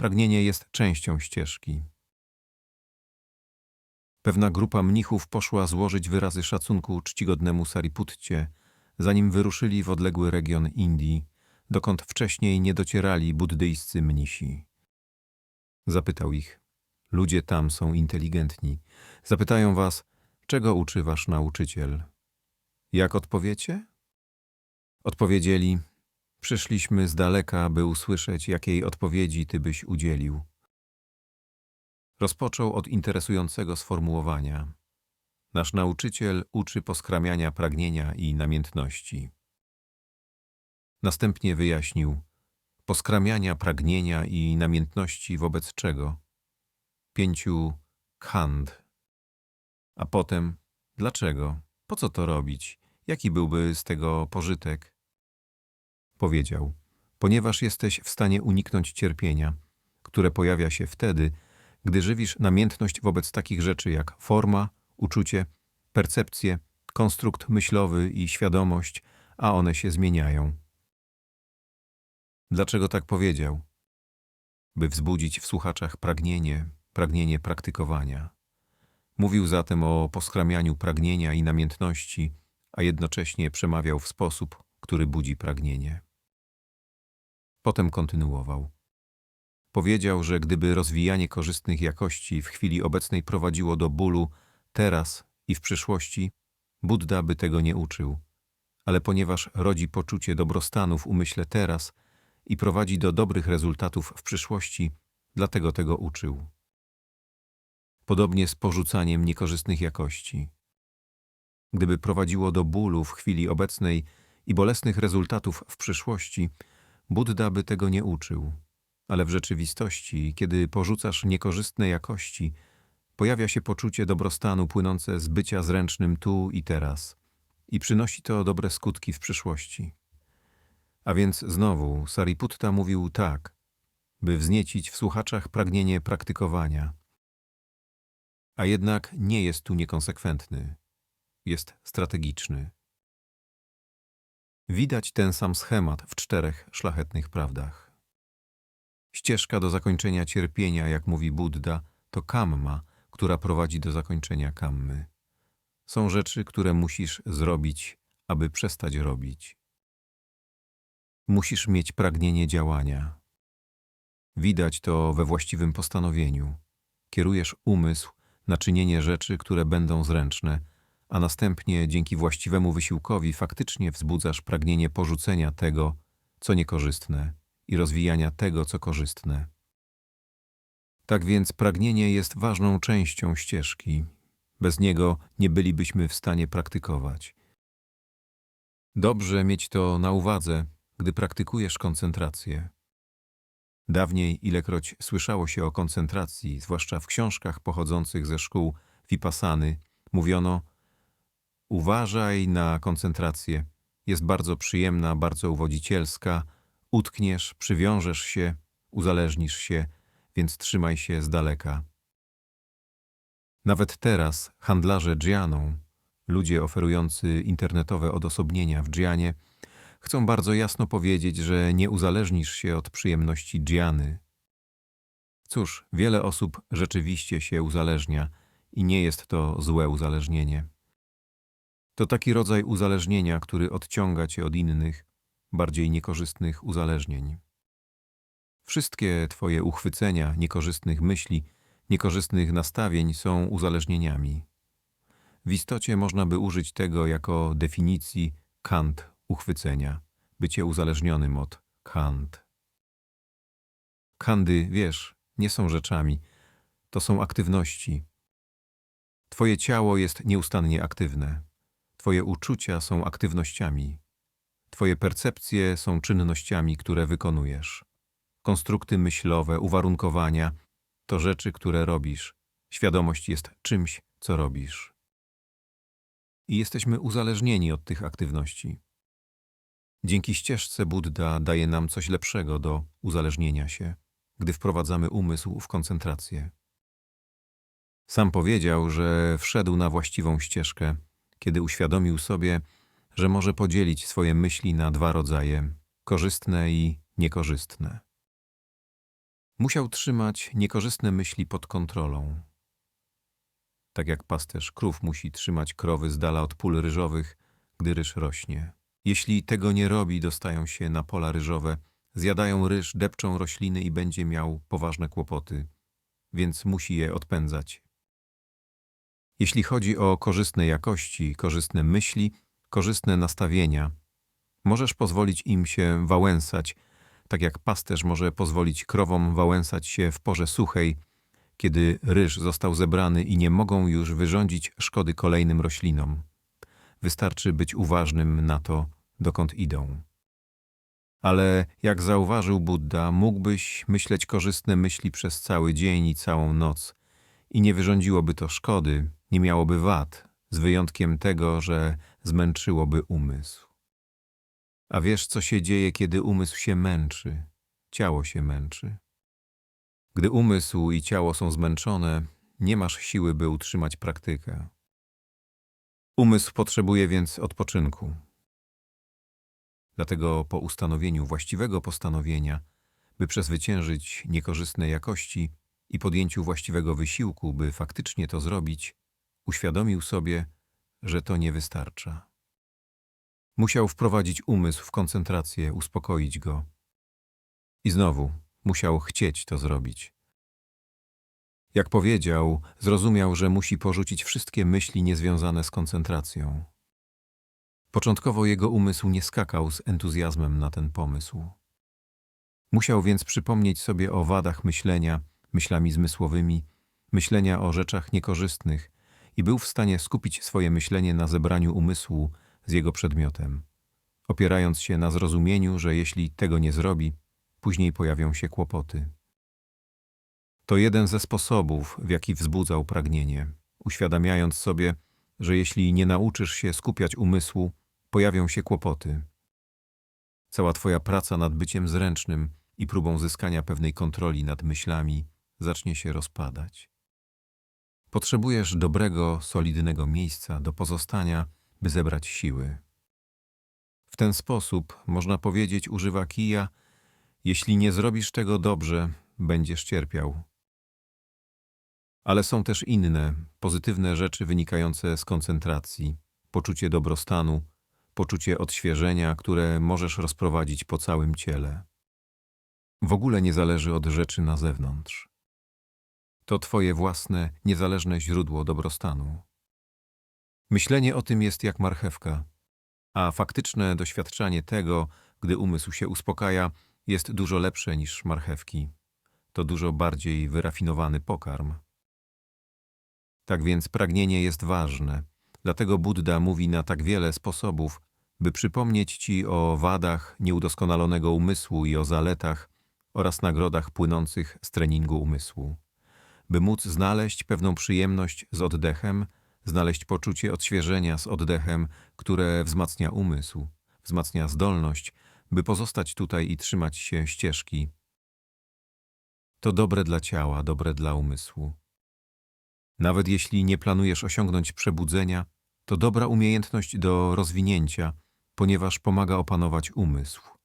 Pragnienie jest częścią ścieżki. Pewna grupa mnichów poszła złożyć wyrazy szacunku czcigodnemu Sariputcie, zanim wyruszyli w odległy region Indii, dokąd wcześniej nie docierali buddyjscy mnisi. Zapytał ich, ludzie tam są inteligentni. Zapytają was, czego uczy wasz nauczyciel. Jak odpowiecie? Odpowiedzieli, przyszliśmy z daleka, by usłyszeć, jakiej odpowiedzi ty byś udzielił. Rozpoczął od interesującego sformułowania. Nasz nauczyciel uczy poskramiania pragnienia i namiętności. Następnie wyjaśnił poskramiania pragnienia i namiętności wobec czego? Pięciu khand. A potem, dlaczego? Po co to robić? Jaki byłby z tego pożytek? Powiedział, ponieważ jesteś w stanie uniknąć cierpienia, które pojawia się wtedy, gdy żywisz namiętność wobec takich rzeczy jak forma, uczucie, percepcje, konstrukt myślowy i świadomość, a one się zmieniają. Dlaczego tak powiedział? By wzbudzić w słuchaczach pragnienie, pragnienie praktykowania. Mówił zatem o poskramianiu pragnienia i namiętności, a jednocześnie przemawiał w sposób, który budzi pragnienie. Potem kontynuował. Powiedział, że gdyby rozwijanie korzystnych jakości w chwili obecnej prowadziło do bólu teraz i w przyszłości, Buddha by tego nie uczył. Ale ponieważ rodzi poczucie dobrostanu w umyśle teraz i prowadzi do dobrych rezultatów w przyszłości, dlatego tego uczył. Podobnie z porzucaniem niekorzystnych jakości. Gdyby prowadziło do bólu w chwili obecnej i bolesnych rezultatów w przyszłości, Buddha by tego nie uczył. Ale w rzeczywistości, kiedy porzucasz niekorzystne jakości, pojawia się poczucie dobrostanu płynące z bycia zręcznym tu i teraz i przynosi to dobre skutki w przyszłości. A więc znowu Sariputta mówił tak, by wzniecić w słuchaczach pragnienie praktykowania. A jednak nie jest tu niekonsekwentny, jest strategiczny. Widać ten sam schemat w czterech szlachetnych prawdach. Ścieżka do zakończenia cierpienia, jak mówi Buddha, to kamma, która prowadzi do zakończenia kammy. Są rzeczy, które musisz zrobić, aby przestać robić. Musisz mieć pragnienie działania. Widać to we właściwym postanowieniu. Kierujesz umysł na czynienie rzeczy, które będą zręczne, a następnie dzięki właściwemu wysiłkowi faktycznie wzbudzasz pragnienie porzucenia tego, co niekorzystne i rozwijania tego, co korzystne. Tak więc pragnienie jest ważną częścią ścieżki. Bez niego nie bylibyśmy w stanie praktykować. Dobrze mieć to na uwadze, gdy praktykujesz koncentrację. Dawniej, ilekroć słyszało się o koncentracji, zwłaszcza w książkach pochodzących ze szkół Vipassany, mówiono Uważaj na koncentrację. Jest bardzo przyjemna, bardzo uwodzicielska. Utkniesz, przywiążesz się, uzależnisz się, więc trzymaj się z daleka. Nawet teraz handlarze dżianą, ludzie oferujący internetowe odosobnienia w dżianie, chcą bardzo jasno powiedzieć, że nie uzależnisz się od przyjemności dżiany. Cóż, wiele osób rzeczywiście się uzależnia i nie jest to złe uzależnienie. To taki rodzaj uzależnienia, który odciąga cię od innych, bardziej niekorzystnych uzależnień. Wszystkie twoje uchwycenia niekorzystnych myśli, niekorzystnych nastawień są uzależnieniami. W istocie można by użyć tego jako definicji kant uchwycenia, bycie uzależnionym od kant. Kandy, wiesz, nie są rzeczami, to są aktywności. Twoje ciało jest nieustannie aktywne. Twoje uczucia są aktywnościami. Twoje percepcje są czynnościami, które wykonujesz. Konstrukty myślowe, uwarunkowania to rzeczy, które robisz. Świadomość jest czymś, co robisz. I jesteśmy uzależnieni od tych aktywności. Dzięki ścieżce Buddha daje nam coś lepszego do uzależnienia się, gdy wprowadzamy umysł w koncentrację. Sam powiedział, że wszedł na właściwą ścieżkę, kiedy uświadomił sobie, że może podzielić swoje myśli na dwa rodzaje korzystne i niekorzystne. Musiał trzymać niekorzystne myśli pod kontrolą. Tak jak pasterz krów musi trzymać krowy z dala od pól ryżowych, gdy ryż rośnie. Jeśli tego nie robi, dostają się na pola ryżowe, zjadają ryż, depczą rośliny i będzie miał poważne kłopoty, więc musi je odpędzać. Jeśli chodzi o korzystne jakości, korzystne myśli, korzystne nastawienia, możesz pozwolić im się wałęsać, tak jak pasterz może pozwolić krowom wałęsać się w porze suchej, kiedy ryż został zebrany i nie mogą już wyrządzić szkody kolejnym roślinom. Wystarczy być uważnym na to, dokąd idą. Ale jak zauważył Buddha, mógłbyś myśleć korzystne myśli przez cały dzień i całą noc i nie wyrządziłoby to szkody, nie miałoby wad, z wyjątkiem tego, że zmęczyłoby umysł. A wiesz, co się dzieje, kiedy umysł się męczy, ciało się męczy. Gdy umysł i ciało są zmęczone, nie masz siły, by utrzymać praktykę. Umysł potrzebuje więc odpoczynku. Dlatego po ustanowieniu właściwego postanowienia, by przezwyciężyć niekorzystne jakości i podjęciu właściwego wysiłku, by faktycznie to zrobić, uświadomił sobie, że to nie wystarcza. Musiał wprowadzić umysł w koncentrację, uspokoić go. I znowu musiał chcieć to zrobić. Jak powiedział, zrozumiał, że musi porzucić wszystkie myśli niezwiązane z koncentracją. Początkowo jego umysł nie skakał z entuzjazmem na ten pomysł. Musiał więc przypomnieć sobie o wadach myślenia, myślami zmysłowymi, myślenia o rzeczach niekorzystnych i był w stanie skupić swoje myślenie na zebraniu umysłu z jego przedmiotem, opierając się na zrozumieniu, że jeśli tego nie zrobi, później pojawią się kłopoty. To jeden ze sposobów, w jaki wzbudzał pragnienie, uświadamiając sobie, że jeśli nie nauczysz się skupiać umysłu, pojawią się kłopoty. Cała Twoja praca nad byciem zręcznym i próbą zyskania pewnej kontroli nad myślami zacznie się rozpadać. Potrzebujesz dobrego, solidnego miejsca do pozostania, by zebrać siły. W ten sposób, można powiedzieć, używa kija, jeśli nie zrobisz tego dobrze, będziesz cierpiał. Ale są też inne, pozytywne rzeczy wynikające z koncentracji, poczucie dobrostanu, poczucie odświeżenia, które możesz rozprowadzić po całym ciele. W ogóle nie zależy od rzeczy na zewnątrz. To Twoje własne, niezależne źródło dobrostanu. Myślenie o tym jest jak marchewka, a faktyczne doświadczanie tego, gdy umysł się uspokaja, jest dużo lepsze niż marchewki. To dużo bardziej wyrafinowany pokarm. Tak więc pragnienie jest ważne. Dlatego Buddha mówi na tak wiele sposobów, by przypomnieć Ci o wadach nieudoskonalonego umysłu i o zaletach oraz nagrodach płynących z treningu umysłu. By móc znaleźć pewną przyjemność z oddechem, znaleźć poczucie odświeżenia z oddechem, które wzmacnia umysł, wzmacnia zdolność, by pozostać tutaj i trzymać się ścieżki. To dobre dla ciała, dobre dla umysłu. Nawet jeśli nie planujesz osiągnąć przebudzenia, to dobra umiejętność do rozwinięcia, ponieważ pomaga opanować umysł.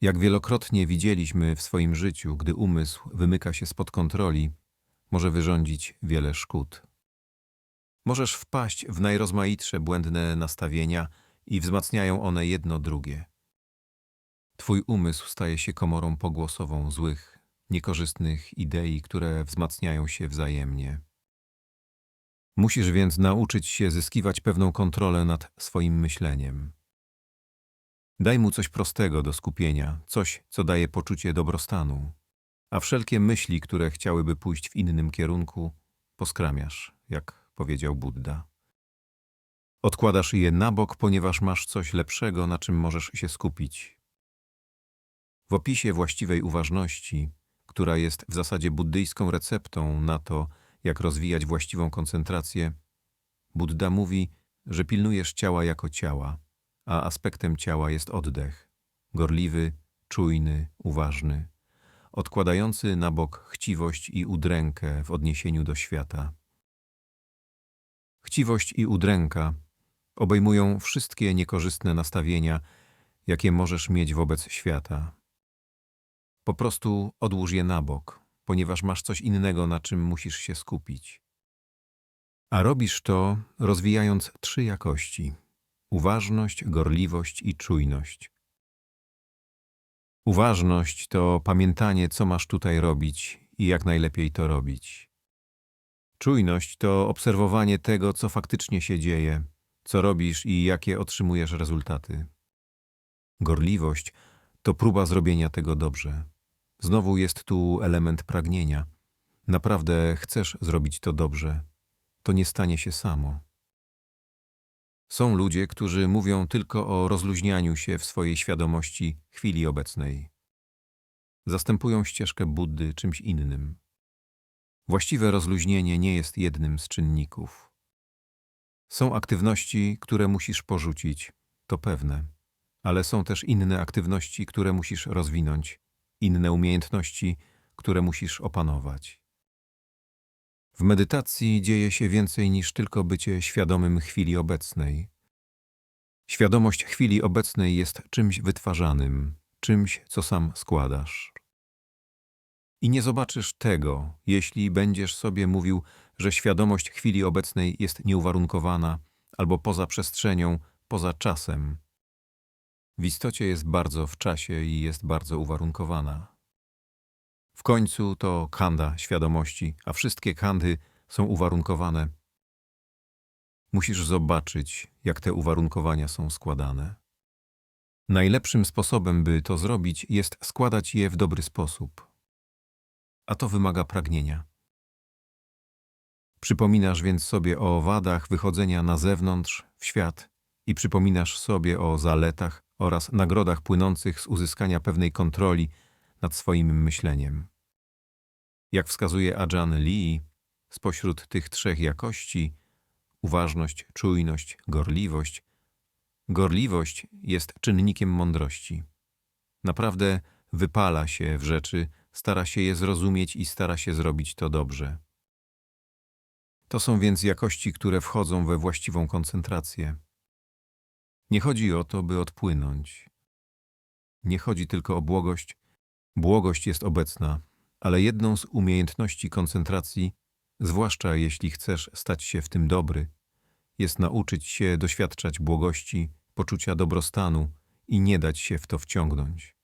Jak wielokrotnie widzieliśmy w swoim życiu, gdy umysł wymyka się spod kontroli, może wyrządzić wiele szkód. Możesz wpaść w najrozmaitsze błędne nastawienia i wzmacniają one jedno drugie. Twój umysł staje się komorą pogłosową złych, niekorzystnych idei, które wzmacniają się wzajemnie. Musisz więc nauczyć się zyskiwać pewną kontrolę nad swoim myśleniem. Daj mu coś prostego do skupienia, coś, co daje poczucie dobrostanu, a wszelkie myśli, które chciałyby pójść w innym kierunku, poskramiasz, jak powiedział Buddha. Odkładasz je na bok, ponieważ masz coś lepszego, na czym możesz się skupić. W opisie właściwej uważności, która jest w zasadzie buddyjską receptą na to, jak rozwijać właściwą koncentrację, Buddha mówi, że pilnujesz ciała jako ciała, a aspektem ciała jest oddech, gorliwy, czujny, uważny, odkładający na bok chciwość i udrękę w odniesieniu do świata. Chciwość i udręka obejmują wszystkie niekorzystne nastawienia, jakie możesz mieć wobec świata. Po prostu odłóż je na bok, ponieważ masz coś innego, na czym musisz się skupić. A robisz to, rozwijając trzy jakości: uważność, gorliwość i czujność. Uważność to pamiętanie, co masz tutaj robić i jak najlepiej to robić. Czujność to obserwowanie tego, co faktycznie się dzieje, co robisz i jakie otrzymujesz rezultaty. Gorliwość to próba zrobienia tego dobrze. Znowu jest tu element pragnienia. Naprawdę chcesz zrobić to dobrze. To nie stanie się samo. Są ludzie, którzy mówią tylko o rozluźnianiu się w swojej świadomości chwili obecnej. Zastępują ścieżkę Buddy czymś innym. Właściwe rozluźnienie nie jest jednym z czynników. Są aktywności, które musisz porzucić, to pewne, ale są też inne aktywności, które musisz rozwinąć, inne umiejętności, które musisz opanować. W medytacji dzieje się więcej niż tylko bycie świadomym chwili obecnej. Świadomość chwili obecnej jest czymś wytwarzanym, czymś, co sam składasz. I nie zobaczysz tego, jeśli będziesz sobie mówił, że świadomość chwili obecnej jest nieuwarunkowana albo poza przestrzenią, poza czasem. W istocie jest bardzo w czasie i jest bardzo uwarunkowana. W końcu to kanda świadomości, a wszystkie kandy są uwarunkowane. Musisz zobaczyć, jak te uwarunkowania są składane. Najlepszym sposobem, by to zrobić, jest składać je w dobry sposób. A to wymaga pragnienia. Przypominasz więc sobie o wadach wychodzenia na zewnątrz, w świat i przypominasz sobie o zaletach oraz nagrodach płynących z uzyskania pewnej kontroli nad swoim myśleniem. Jak wskazuje Ajahn Lee, spośród tych trzech jakości uważność, czujność, gorliwość gorliwość jest czynnikiem mądrości. Naprawdę wypala się w rzeczy, stara się je zrozumieć i stara się zrobić to dobrze. To są więc jakości, które wchodzą we właściwą koncentrację. Nie chodzi o to, by odpłynąć. Nie chodzi tylko o błogość. Błogość jest obecna, ale jedną z umiejętności koncentracji, zwłaszcza jeśli chcesz stać się w tym dobry, jest nauczyć się doświadczać błogości, poczucia dobrostanu i nie dać się w to wciągnąć.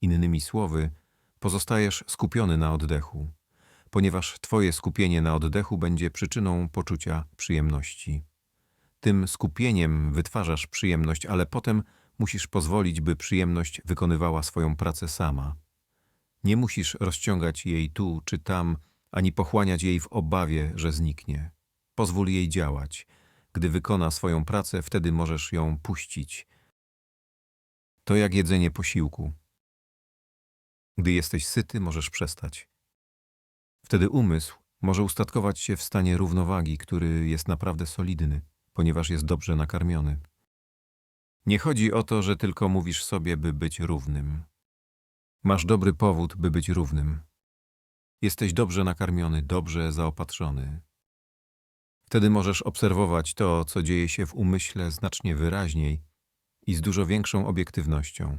Innymi słowy, pozostajesz skupiony na oddechu, ponieważ Twoje skupienie na oddechu będzie przyczyną poczucia przyjemności. Tym skupieniem wytwarzasz przyjemność, ale potem musisz pozwolić, by przyjemność wykonywała swoją pracę sama. Nie musisz rozciągać jej tu czy tam, ani pochłaniać jej w obawie, że zniknie. Pozwól jej działać. Gdy wykona swoją pracę, wtedy możesz ją puścić. To jak jedzenie posiłku. Gdy jesteś syty, możesz przestać. Wtedy umysł może ustatkować się w stanie równowagi, który jest naprawdę solidny, ponieważ jest dobrze nakarmiony. Nie chodzi o to, że tylko mówisz sobie, by być równym. Masz dobry powód, by być równym. Jesteś dobrze nakarmiony, dobrze zaopatrzony. Wtedy możesz obserwować to, co dzieje się w umyśle znacznie wyraźniej i z dużo większą obiektywnością.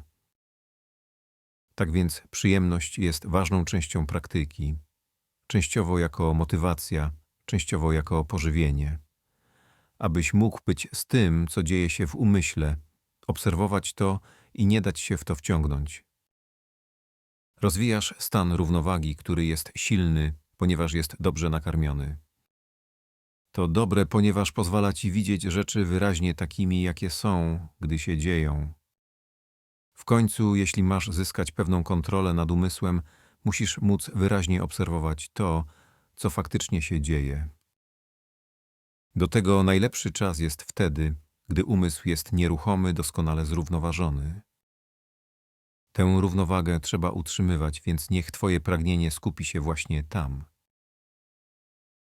Tak więc przyjemność jest ważną częścią praktyki, częściowo jako motywacja, częściowo jako pożywienie. Abyś mógł być z tym, co dzieje się w umyśle, obserwować to i nie dać się w to wciągnąć. Rozwijasz stan równowagi, który jest silny, ponieważ jest dobrze nakarmiony. To dobre, ponieważ pozwala ci widzieć rzeczy wyraźnie takimi, jakie są, gdy się dzieją. W końcu, jeśli masz zyskać pewną kontrolę nad umysłem, musisz móc wyraźnie obserwować to, co faktycznie się dzieje. Do tego najlepszy czas jest wtedy, gdy umysł jest nieruchomy, doskonale zrównoważony. Tę równowagę trzeba utrzymywać, więc niech Twoje pragnienie skupi się właśnie tam.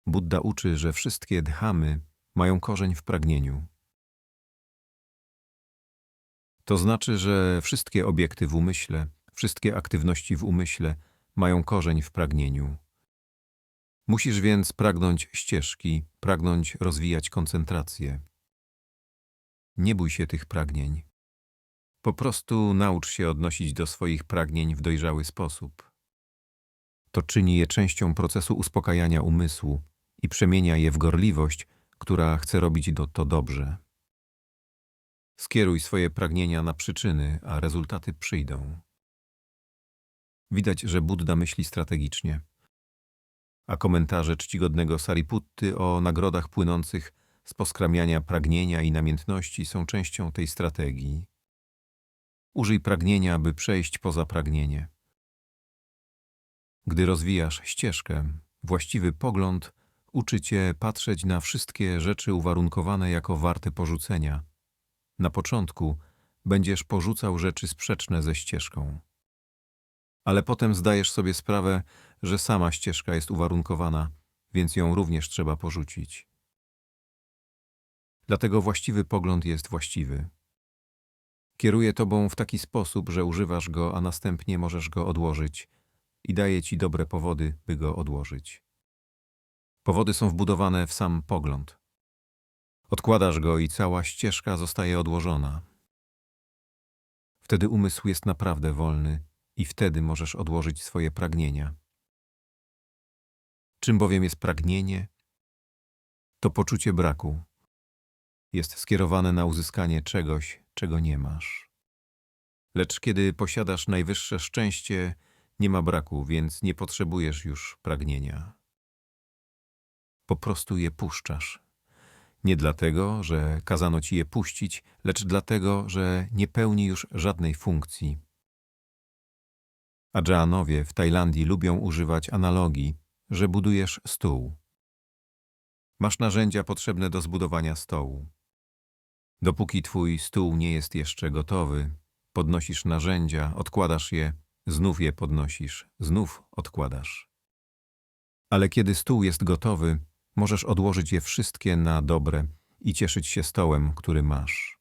Buddha uczy, że wszystkie dhamy mają korzeń w pragnieniu. To znaczy, że wszystkie obiekty w umyśle, wszystkie aktywności w umyśle mają korzeń w pragnieniu. Musisz więc pragnąć ścieżki, pragnąć rozwijać koncentrację. Nie bój się tych pragnień. Po prostu naucz się odnosić do swoich pragnień w dojrzały sposób. To czyni je częścią procesu uspokajania umysłu i przemienia je w gorliwość, która chce robić do, to dobrze. Skieruj swoje pragnienia na przyczyny, a rezultaty przyjdą. Widać, że Buddha myśli strategicznie. A komentarze czcigodnego Sariputty o nagrodach płynących z poskramiania pragnienia i namiętności są częścią tej strategii. Użyj pragnienia, by przejść poza pragnienie. Gdy rozwijasz ścieżkę, właściwy pogląd uczy cię patrzeć na wszystkie rzeczy uwarunkowane jako warte porzucenia. Na początku będziesz porzucał rzeczy sprzeczne ze ścieżką. Ale potem zdajesz sobie sprawę, że sama ścieżka jest uwarunkowana, więc ją również trzeba porzucić. Dlatego właściwy pogląd jest właściwy. Kieruje tobą w taki sposób, że używasz go, a następnie możesz go odłożyć i daje ci dobre powody, by go odłożyć. Powody są wbudowane w sam pogląd. Odkładasz go i cała ścieżka zostaje odłożona. Wtedy umysł jest naprawdę wolny i wtedy możesz odłożyć swoje pragnienia. Czym bowiem jest pragnienie? To poczucie braku. Jest skierowane na uzyskanie czegoś, czego nie masz. Lecz kiedy posiadasz najwyższe szczęście, nie ma braku, więc nie potrzebujesz już pragnienia. Po prostu je puszczasz. Nie dlatego, że kazano ci je puścić, lecz dlatego, że nie pełni już żadnej funkcji. Adżaanowie w Tajlandii lubią używać analogii, że budujesz stół. Masz narzędzia potrzebne do zbudowania stołu. Dopóki twój stół nie jest jeszcze gotowy, podnosisz narzędzia, odkładasz je, znów je podnosisz, znów odkładasz. Ale kiedy stół jest gotowy, możesz odłożyć je wszystkie na dobre i cieszyć się stołem, który masz.